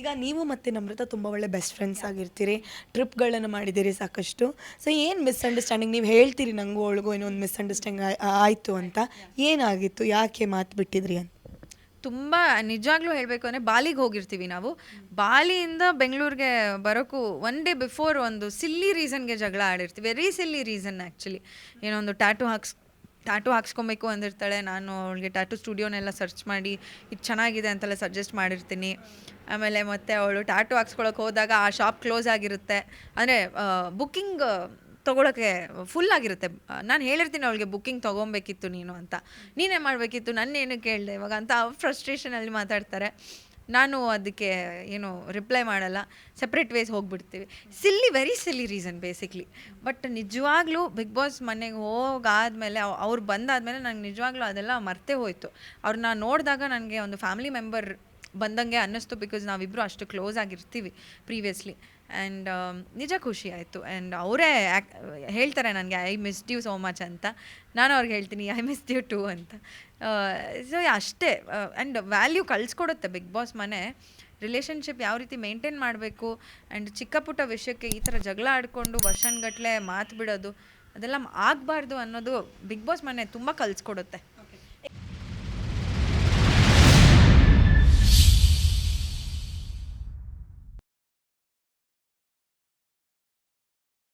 ಈಗ ನೀವು ಮತ್ತು ನಮ್ರತ ತುಂಬ ಒಳ್ಳೆ ಬೆಸ್ಟ್ ಫ್ರೆಂಡ್ಸ್ ಆಗಿರ್ತೀರಿ. ಟ್ರಿಪ್ಗಳನ್ನು ಮಾಡಿದ್ದೀರಿ ಸಾಕಷ್ಟು. ಸೊ ಏನು ಮಿಸ್ಅಂಡರ್ಸ್ಟ್ಯಾಂಡಿಂಗ್ ನೀವು ಹೇಳ್ತೀರಿ ನಂಗೂ ಒಳಗೂ ಏನೋ ಒಂದು ಮಿಸ್ಅಂಡರ್ಸ್ಟ್ಯಾಂಡಿಂಗ್ ಆಯಿತು ಅಂತ? ಏನಾಗಿತ್ತು? ಯಾಕೆ ಮಾತು ಬಿಟ್ಟಿದ್ರಿ ಅಂತ? ತುಂಬ ನಿಜಾಗ್ಲೂ ಹೇಳಬೇಕು ಅಂದರೆ ಬಾಲಿಗೆ ಹೋಗಿರ್ತೀವಿ ನಾವು. ಬಾಲಿಯಿಂದ ಬೆಂಗಳೂರಿಗೆ ಬರೋಕ್ಕೂ ಒನ್ ಡೇ ಬಿಫೋರ್ ಒಂದು ಸಿಲ್ಲಿ ರೀಸನ್ಗೆ ಜಗಳ ಆಡಿರ್ತೀವಿ. ವೆರಿ ಸಿಲ್ಲಿ ರೀಸನ್ ಆ್ಯಕ್ಚುಲಿ ಏನೋ ಒಂದು ಟ್ಯಾಟು ಹಾಕ್ಸ್ ಟ್ಯಾಟು ಹಾಕ್ಸ್ಕೊಬೇಕು ಅಂದಿರ್ತಾಳೆ. ನಾನು ಅವಳಿಗೆ ಟ್ಯಾಟು ಸ್ಟುಡಿಯೋನೆಲ್ಲ ಸರ್ಚ್ ಮಾಡಿ, ಇದು ಚೆನ್ನಾಗಿದೆ ಅಂತೆಲ್ಲ ಸಜೆಸ್ಟ್ ಮಾಡಿರ್ತೀನಿ. ಆಮೇಲೆ ಮತ್ತೆ ಅವಳು ಟ್ಯಾಟು ಹಾಕ್ಸ್ಕೊಳಕ್ಕೆ ಹೋದಾಗ ಆ ಶಾಪ್ ಕ್ಲೋಸ್ ಆಗಿರುತ್ತೆ. ಅಂದರೆ ಬುಕ್ಕಿಂಗ್ ತೊಗೊಳಕ್ಕೆ ಫುಲ್ ಆಗಿರುತ್ತೆ. ನಾನು ಹೇಳಿರ್ತೀನಿ ಅವಳಿಗೆ ಬುಕ್ಕಿಂಗ್ ತೊಗೊಬೇಕಿತ್ತು ನೀನು ಅಂತ. ನೀನೇ ಮಾಡಬೇಕಿತ್ತು? ನನ್ನೇನು ಕೇಳಿದೆ? ಇವಾಗ ಅಂತ ಫ್ರಸ್ಟ್ರೇಷನಲ್ಲಿ ಮಾತಾಡ್ತಾರೆ. ನಾನು ಅದಕ್ಕೆ ಏನು ರಿಪ್ಲೈ ಮಾಡಲ್ಲ. Separate ways ಹೋಗ್ಬಿಡ್ತೀವಿ. Silly very silly reason basically but ನಿಜವಾಗ್ಲೂ ಬಿಗ್ ಬಾಸ್ ಮನೆಗೆ ಹೋಗಾದ್ಮೇಲೆ ಅವ್- ಅವ್ರು ಬಂದಾದ್ಮೇಲೆ ನಂಗೆ ನಿಜವಾಗ್ಲೂ ಅದೆಲ್ಲ ಮರ್ತೇ ಹೋಯ್ತು. ಅವ್ರನ್ನ ನೋಡಿದಾಗ ನನಗೆ ಒಂದು ಫ್ಯಾಮಿಲಿ ಮೆಂಬರ್ ಬಂದಂಗೆ ಅನ್ನಿಸ್ತು ಬಿಕಾಸ್ ನಾವಿಬ್ಬರು ಅಷ್ಟು ಕ್ಲೋಸ್ ಆಗಿರ್ತೀವಿ ಪ್ರೀವಿಯಸ್ಲಿ ಆ್ಯಂಡ್ ನಿಜ ಖುಷಿ ಆಯಿತು. ಆ್ಯಂಡ್ ಅವರೇ ಹೇಳ್ತಾರೆ ನನಗೆ I miss you so much ಅಂತ. ನಾನು ಅವ್ರಿಗೆ ಹೇಳ್ತೀನಿ ಐ ಮಿಸ್ ಯು ಟು ಅಂತ. ಸೊ ಅಷ್ಟೇ. ಆ್ಯಂಡ್ ವ್ಯಾಲ್ಯೂ ಕಳಿಸ್ಕೊಡುತ್ತೆ ಬಿಗ್ ಬಾಸ್ ಮನೆ. ರಿಲೇಷನ್ಶಿಪ್ ಯಾವ ರೀತಿ ಮೇಂಟೈನ್ ಮಾಡಬೇಕು? ಆ್ಯಂಡ್ ಚಿಕ್ಕ ಪುಟ್ಟ ವಿಷಯಕ್ಕೆ ಈ ಥರ ಜಗಳ ಆಡಿಕೊಂಡು ವರ್ಷನ್ಗಟ್ಟಲೆ ಮಾತು ಬಿಡೋದು, ಅದೆಲ್ಲ ಆಗಬಾರ್ದು ಅನ್ನೋದು ಬಿಗ್ ಬಾಸ್ ಮನೆ ತುಂಬ ಕಲಿಸ್ಕೊಡುತ್ತೆ